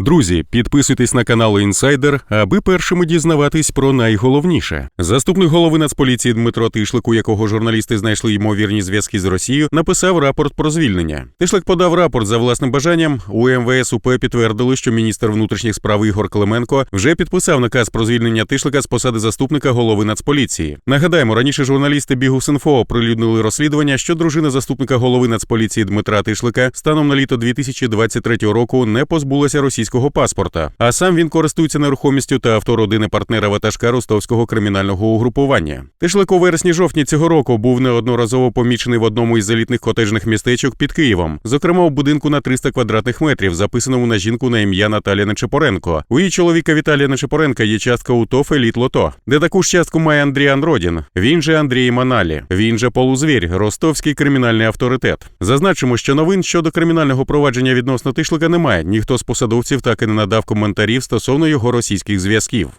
Друзі, підписуйтесь на канал Інсайдер, аби першими дізнаватись про найголовніше. Заступник голови Нацполіції Дмитро Тишлик, у якого журналісти знайшли ймовірні зв'язки з Росією, написав рапорт про звільнення. Тишлик подав рапорт за власним бажанням. У МВС УП підтвердили, що міністр внутрішніх справ Ігор Клименко вже підписав наказ про звільнення Тишлика з посади заступника голови Нацполіції. Нагадаємо, раніше журналісти Бігус.Інфо оприлюднили розслідування, що дружина заступника голови Нацполіції Дмитра Тишлика станом на літо 2023 року не позбулася російського паспорта, а сам він користується нерухомістю та авто родини партнера ватажка ростовського кримінального угрупування. Тишлик у вересні-жовтні цього року був неодноразово помічений в одному із елітних котеджних містечок під Києвом, зокрема у будинку на 300 квадратних метрів, записаному на жінку на ім'я Наталія Нечепоренко. У її чоловіка Віталія Нечепоренка є частка у ТОФ «Еліт Лото, де таку ж частку має Андріан Родін. Він же Андрій Маналі, він же полузвір, ростовський кримінальний авторитет. Зазначимо, що новин щодо кримінального провадження відносно Тишлика немає. Ніхто з посадовців так і не надав коментарів стосовно його російських зв'язків.